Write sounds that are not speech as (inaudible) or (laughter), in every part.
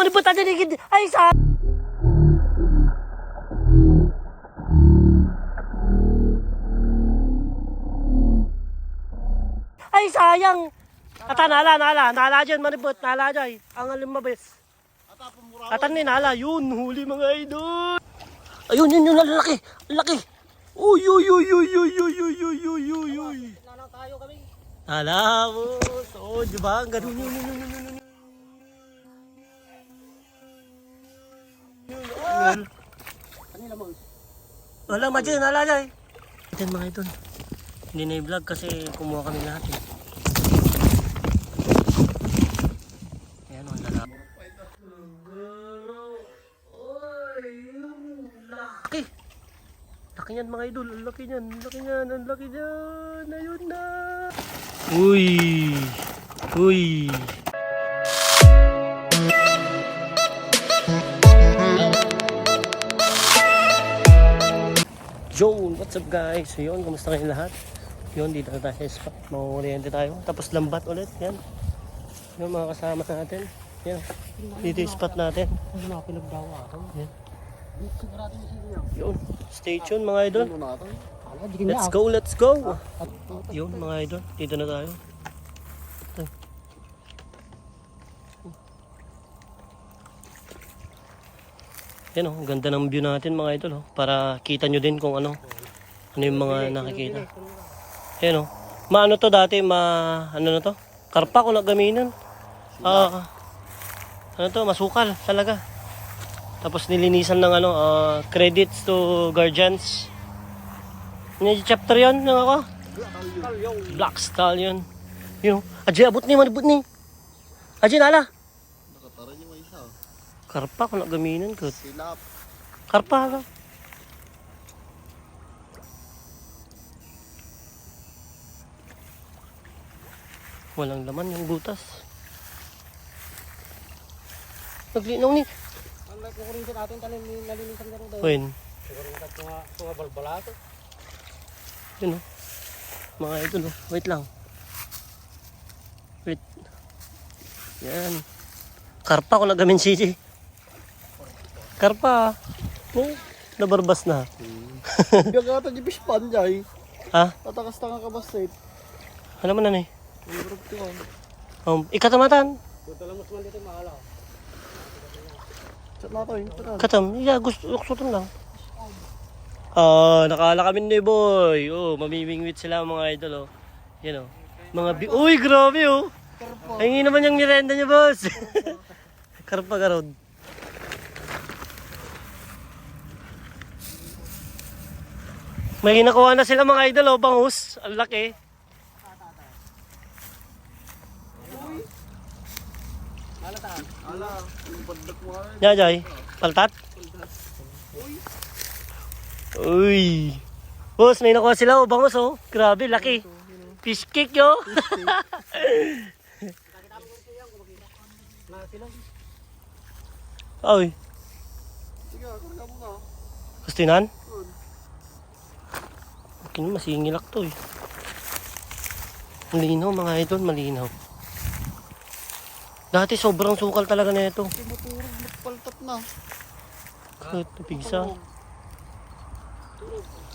malibot na diligid. Ay, sa... Ay, sayang. Ata, nala, nala. Nala dyan, malibot. Nala dyan. Ang alim mabes. Atan ni nala. Yun, huli mga idol. Ayun, yun, yun. Ang laki. Ang laki. Uy, uy, uy, uy, uy, uy, uy, uy, uy, uy, uy. Nala, boss. Oh, di ba? Ang ganun, yun, yun, yun, yun, yun, Yun, Wala, madyan, nala dyan. Yan mga idol. Hindi na i-vlog kasi kumuha kami lahat eh. Ayan o, lala. Laki! Laki niyan mga idol, ang laki niyan, ang laki niyan, ang laki niyan, ayun na! Uy! Uy! Joan, what's up guys? So yun, kumusta kayo lahat? Yun, dito na tayo sa spot. Mangunguriente tayo. Tapos lambat ulit. Yan. Yung mga kasama natin. Yan. Dito yung spot natin. Ano na pinagdawa ako? Yan. Yun. Stay tuned mga idol. Let's go, let's go. Yun mga idol. Dito na tayo. Yan oh, ang ganda ng view natin mga idol oh. Para kita nyo din kung ano. Ano yung mga nakikita. Yan oh. Maano to dati, ma... Ano na to? Karpa ko nagaminan. Ah, ano to, masukal talaga. Tapos nilinisan ng ano, ah, credits to guardians. Ano chapter yun? Yung ako? Black Stallion. Yun. oh. Ajay, abot ni, malibot ni. Ajay, nala. Karpa ko nagaminan ko. Silap. Karpa ka. Walang laman yung butas. Naglinaw ni. Ang nagkukurin sa talim nalinisan ka rin daw. Win. Siguro mga, mga balbalato. Yun oh. Mga idol oh. Wait lang. Wait. Yan. Karpa ko nagamin si Karpa. Oh, nabarbas na. (laughs) Biyaga ata di pispan jay. Ha? Tatakas tanga ka ba safe? Ano man na ni? Ang ko. Um, ikatamatan. Katam, iya gusto gusto lang. Ah, nakala kami ni boy. Oh, mamimingwit sila mga idol oh. Yan oh. Mga bi Uy, grabe oh. Ay, naman yung mirenda niya, boss. (laughs) Karpa garod. May nakuha na sila mga idol oh, bangus. Ang laki. Nga. Jajay, paltat. Uy. Boss, may nakuha sila oh, bangus oh. Grabe, laki. Fish cake yo. Oy, Sige, karga mo na. gustinan? Kini masingilak to eh. Malinaw mga idol, malinaw. Dati sobrang sukal talaga na ito. Kasi maturog, magpaltat na. Napigsa.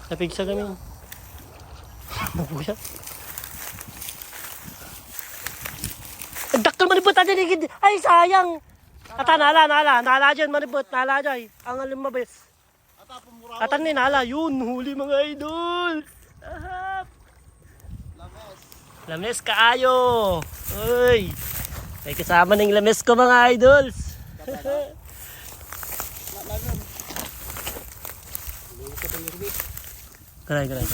Napigsa kami. (laughs) Nabuya. Ang daktal manibot natin ligid. Ay, sayang. Ata, nala, nala. Nala dyan, manibot. Nala dyan. Ang alim mabes. Ata, pumura. Atan ni nala. Yun, huli mga idol. Ahap. Lames. Lames kaayo. Uy. May kasama ng lames ko mga idols. (laughs) Garay, garay.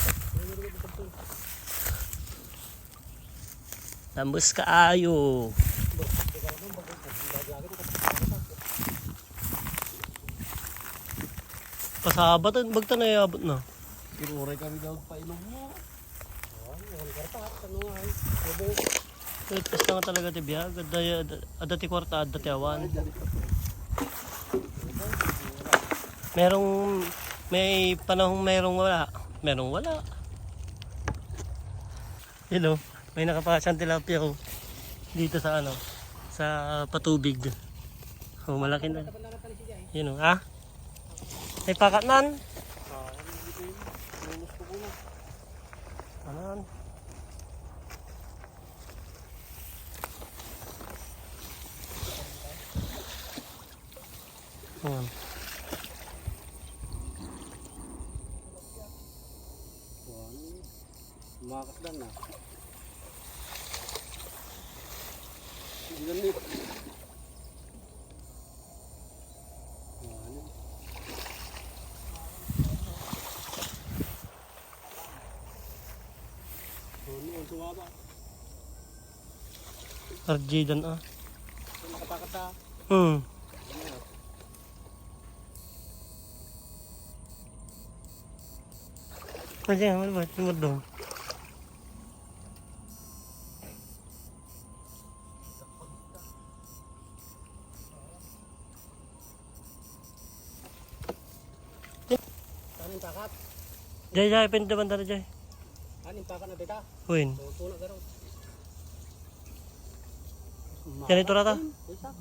Lames kaayo. Pasabatan, bagta na iabot na. Iruray kami daw pa ilong mo. Wait, basta nga talaga ti biya. Ada ada ti kwarta, ada ti awan. Merong may panahong merong wala. Merong wala. Know, may nakapasang tilapia ko dito sa ano, sa patubig. Oh, malaki na. Na eh. Yun o. Ah? May pakatnan. Anan. Ayan. Umakas lang na. RJ dan ah. Hmm. Aja, mana buat timur dong. Jai jai, pindah bentar jai. Na beta? Win. Tuna garo. Diyan ito rata.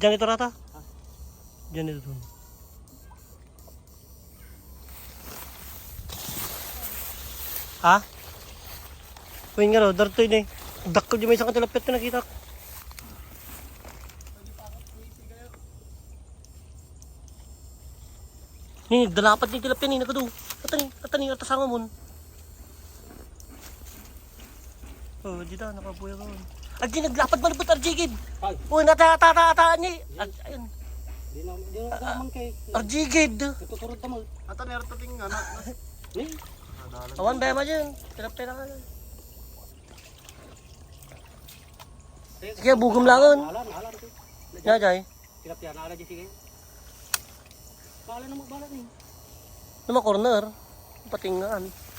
Diyan ito rata. Diyan ito dun. Ha? Win nga ro, darto yun eh. Dakko di may isang katilapit na nakita ko. Ni, dalapat ni tilapit ni nakado. Atani, atani ata sa mo. Oh, di na, nakabuya ko. Arjun, naglapad man po Arjun, Gib. Ay. Oh, natatatataan niya. Ayun. Di na, di na naman kay. Arjun, Gib. Tuturod naman. Ata, meron tating nga ano. na. Eh? Awan, bema dyan. Pinapira ka dyan. Sige, bugom lang yun. Alam, alam. Nga, Jai. Pinapira na alam dyan, sige. Bala na magbala na eh. yun. Nama corner. Patingaan.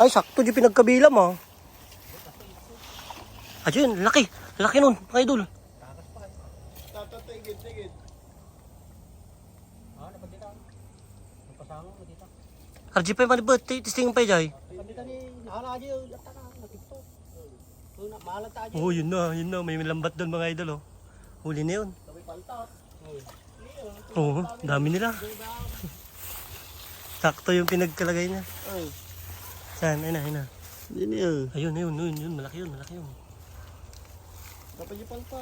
Ay, sakto di pinagkabilam ah. Ayun, laki. Laki nun, mga idol. Tatatigid, tigid. Ah, dapat dito. Napasama mo. RG pa yung malibot. Tistingin pa jay. Oh. Oh, yun na, yun na. May lambat doon mga idol oh. Huli na yun. Oo, dami nila. (laughs) Sakto yung pinagkalagay niya. Ay. Saan? Ayun na, ayun na. Hindi niya. Ayun, ayun, ayun, yun. Malaki yun, malaki yun. Dapat yung palpa.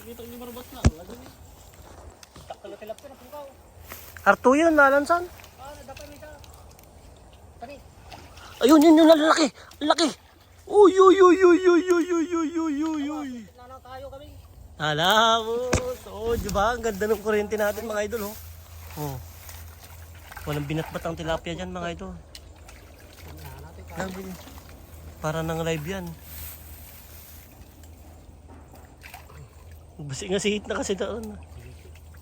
Nakita ko yung marbas na. Lagi niya. Takal na tilapia na pungkaw. Arto yun, nalansan. Ah, dapat may ka. Tani. Ayun, yun, yun, ang laki. Ang laki. Uy, uy, uy, uy, uy, uy, uy, uy, uy, uy, uy. Nanang tayo kami. Alamos. Oh, di ba? Ang ganda ng kuryente natin, mga idol, oh. Oh. Walang binatbat ang tilapia dyan, mga idol. Grabe. Para nang live yan. Basi nga sihit na kasi doon.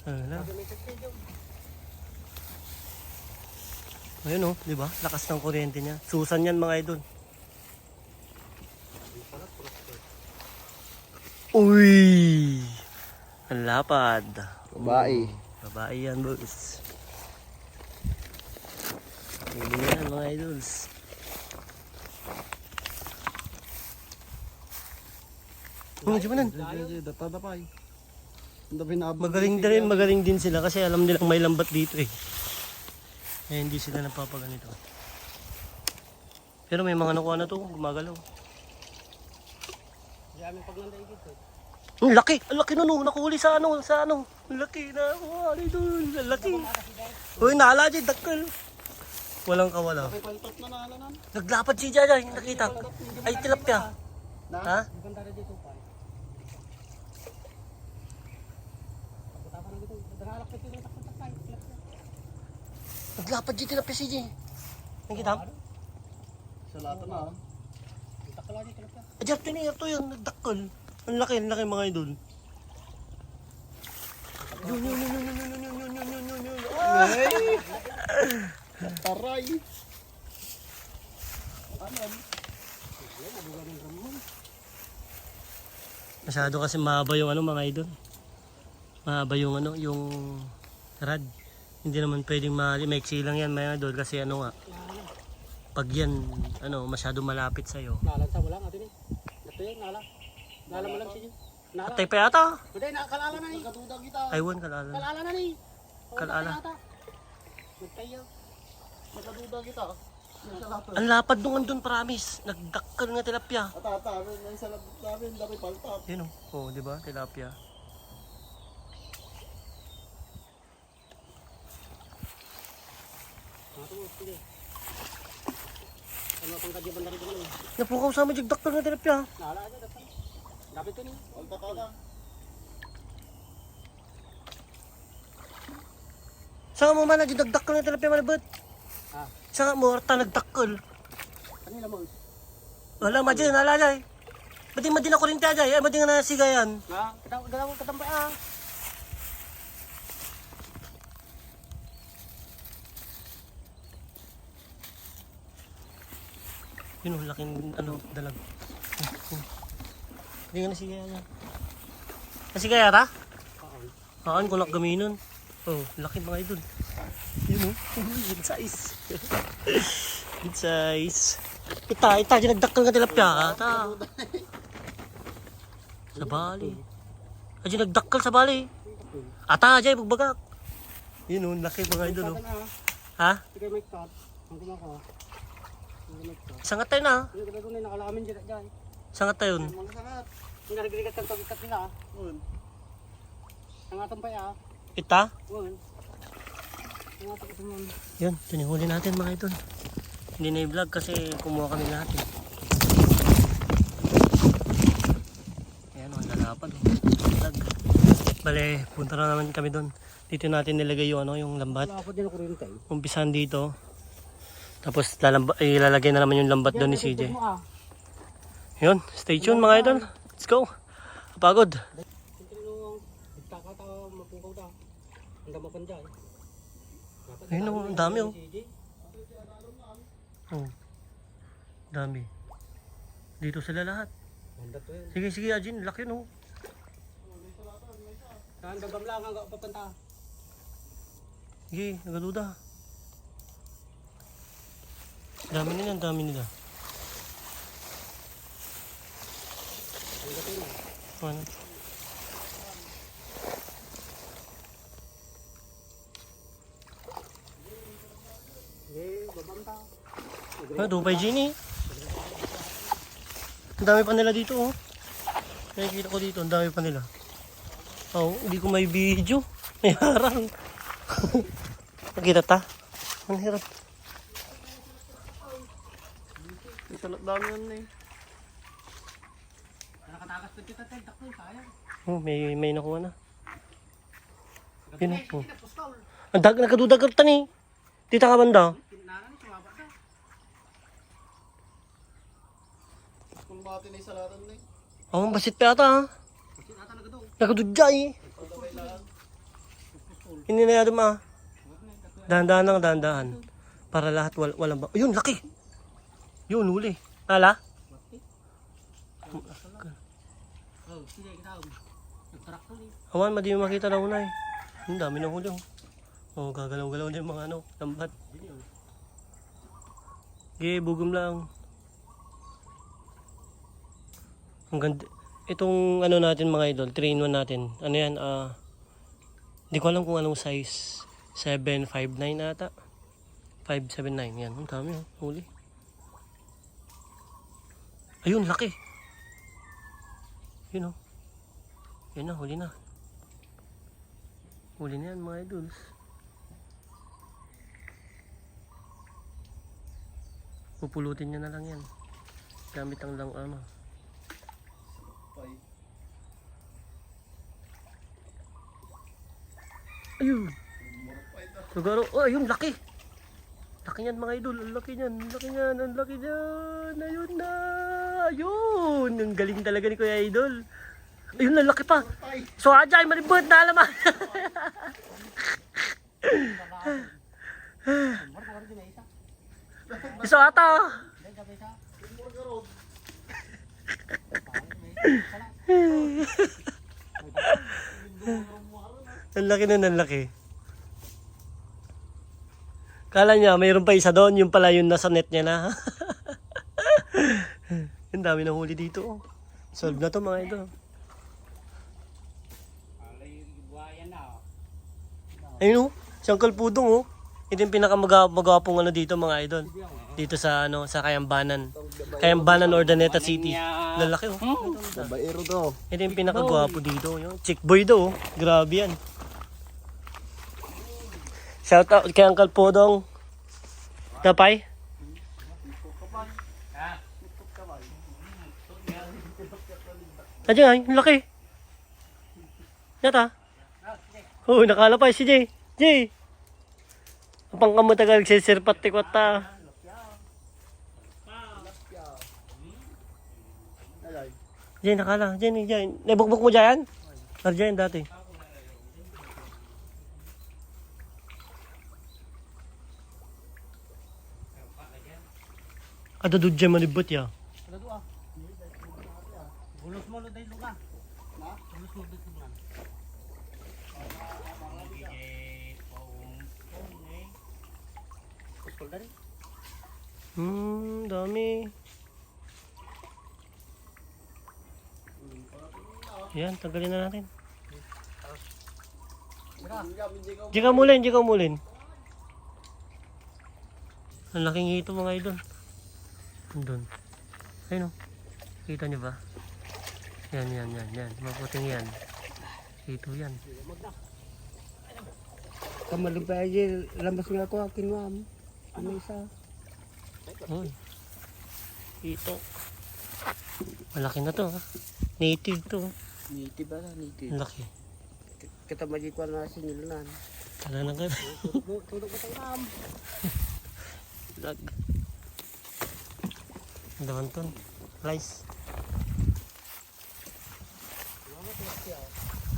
Ala. Ayun oh, di ba? Lakas ng kuryente niya. Susan yan mga idol. Uy! Ang lapad. Babae. Babae yan, boys. Huli yan, mga idols. Di ba nan? Datadapay. Dami Magaling din magaling din sila kasi alam nilang may lambat dito eh. Eh, hindi sila napapaganito. Pero may mga nakuha na to, gumagalaw. Di amin pag nanday dito. Ang laki! Ang laki nun, oh. nakuhuli sa ano, sa ano. Ang laki na, oh, ano doon, ang laki. Uy, naala dyan, dakal. Walang kawala. May paltot na naalanan. Naglapad si Jajay, nakita. Ay, tilapia. Na? Ha? Ganda rin dito pa. Pagkatapos na dito. Dagalak pa dito. Takot takay. Tilapia. Naglapad tilapia si Jay. Nakita mo? Sa lato na. ah. Takala niya tilapia. Ajar, tinir to yun, nagdakal. Ang laki, ang laki mga idol. Yun, yun, yun, yun, yun, yun, yun, yun, yun, yun, yun, yun. Ah! Taray. Masyado kasi mahaba yung ano mga idol. Mahaba yung ano, yung rad. Hindi naman pwedeng mali, maiksi lang yan mga idol kasi ano nga. Pag yan, ano, masyado malapit sa'yo. Nalan sa wala nga din eh. Ito yun, nala. Nala mo lang siya. Nala. Patay pa yata. Hindi, nakalala na ni. Nagkatuda kita. Aywan, kalala. Kalala na ni. Kalala. Nagtayo. Nagkatuda kita. Ang lapad nung andun, promise. Nagdakkel nga tilapia. At ata, ano, nang sa labot namin, dami paltap. Yun o. Oh, di ba? Tilapia. Ako, sige. Ano pang kadyaban na rin naman. Napukaw sa amin, nagdakkel nga tilapia. Nala aja dapat. Dapat ko ni. Paltap ka lang. Saan mo man, nagdakkel nga tilapia malabot? Ah, Saan mo, ta nagdakkel? kanila mo. Wala, madyan, nalalay. Ba't di madyan ako rin tayo, ay, di nga nasigayan? Ha? Kadang katambay ah. Yun o, laking, ano, dalag. Hindi nga nasigayan yan. Nasigaya ta? Oo. Haan ko lang gaminon. Oh, laki mga idol. Yun oh. (laughs) Good size. (laughs) Good size. Ita, ita, dyan nagdakkel nga tilapia ka. Ta. Sa bali. Ah, dyan nagdakkel sa bali. Ata, dyan, bugbagak. Yun oh, laki mga idol oh. Ah. Ha? Sige may cut. Ang kumako. Ang. Sangat tayo na. Nakalamin dyan dyan. Sangat tayo sangat. Yung nagrigat ng pagkat nila. Un. Ang atampay ah. Ita? Yun. Ang tinihuli natin mga idol. Hindi na i-vlog kasi kumuha kami lahat eh. Ayan ang lalapad o. Vlog. Bale, punta na naman kami doon. Dito natin nilagay yung ano, yung lambat. Umpisan dito. Tapos lalamba, ilalagay na naman yung lambat doon ni CJ. Ah. Yun, stay tuned mga idol. Let's go. Pagod. Ayun dami oh, ang dami, oh. Oh. Dami. Dito sila lahat. Sige, sige, Ajin. Laki no. Saan gagam lang ang papanta. Sige, nagaduda. Dami nila, ang dami nila. Ano? Ah, Dubai Genie. Ang dami pa nila dito, oh. Nakikita ko dito, ang dami pa nila. Oh, hindi ko may video. (laughs) May harang. (laughs) Nakita ta? Ang hirap. May salat dami yan eh. Nakatakas pa kita tayo. Takbo, sayang. Oh, may may nakuha na. Yun, oh. Ang dag nagkadudagat ta ni. Tita ka banda. Ka. Kung bati na yung salatan na eh. Oh, ang basit pa ata ha. Kasi nata na gato. Nakadudya eh. Hindi na yadam ah. Dahan-dahan lang, dahan-dahan. Para lahat wal walang ba... Ayun, laki! Yun, huli. Nala? Oh, sige, kita. Nagtarak to eh. Awan, madi mo makita na una eh. Ang dami ng huli oh. Oh, gagalaw-galaw din mga ano, lambat. Okay, bugom lang. Ang ganda. Itong ano natin mga idol, 3 in 1 natin. Ano yan, ah... Hindi ko alam kung anong size. 759 ata. 579, yan. Ang dami oh, huli. Ayun, laki. Yun oh. Yun na, huli na. Huli na yan mga idols. Pupulutin niya na lang yan. Gamit ang lang ano. Pay. Ayun! Lugaro. Oh, ayun, laki! Laki niyan mga idol. Ang laki niyan. Ang laki niyan. Ang laki niyan. Ayun na! Ayun! Ang galing talaga ni Kuya Idol. Ayun, ang laki pa. So, ajay, malibot na na isa. (laughs) Isa ata. Garod. (laughs) Ang laki na, ang laki. Kala niya, mayroon pa isa doon. Yung pala yung nasa net niya na. (laughs) Ang dami na huli dito. Oh. Solve na to mga ito. Ayun oh, siyang kalpudong oh. Ito yung pinakamagapong ano dito mga idol. Dito sa ano sa Kayambanan. Kayambanan Ordaneta City. Lalaki oh. Babaero daw. Ito yung pinakagwapo dito. Yung chick boy daw oh. Grabe yan. Shout out kay Uncle Podong. Tapay. Nandiyan ay, ang laki. Yata. Oo, nakalapay si Jay. Jay. Apang kamo tagal nagsisirpat tikwat ta. Jay, nakala. Jay, Jay. Nabukbuk mo dyan? Arjan dati. Ada dudya manibot ya. Hmm, dami. Yan, tagalin na natin. Jika mulin, jika mulin. Ang laking hito mga idol. Andun. Ayun o. Kita nyo ba? Yan, yan, yan, yan. Maputing yan. Hito yan. Pa aja lambas nga ako akin ma'am. Ano isa? Uy. Hito. Malaki na to ha. Native to. Niti ba na niti? Ang laki. Kita maji ko na sinilunan. Tala na ka. Tulog ko tayo. Lag. Ang daman ton. Rice.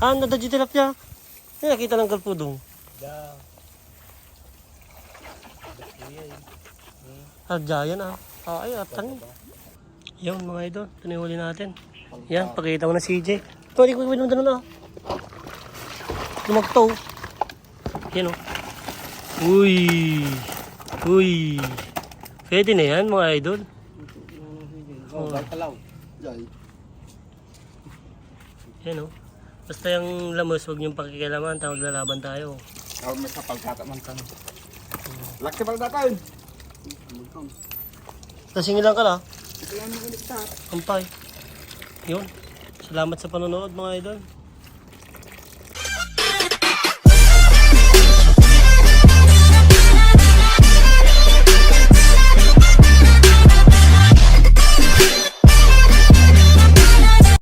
Ah, nada dito tilapia. Ay, nakita ng kalpudong. Da. Ah, giant ah. Ah, ay, atan. Yun mga idol, ito na yung huli natin. Yan, pakita mo na CJ. Ito, di ko iwinom na na. Lumagtaw. Yan oh. Uy. Uy. Pwede na yan mga idol. Oh. Jay. Yan oh. Basta yung lamos, huwag niyong pakikialaman. Tawag lalaban tayo. Tawag may kapal kataman ka. Laki pala natin. Tasingin lang ka na. Ito lang ulit na. Ampay. Yun. Salamat sa panonood mga idol.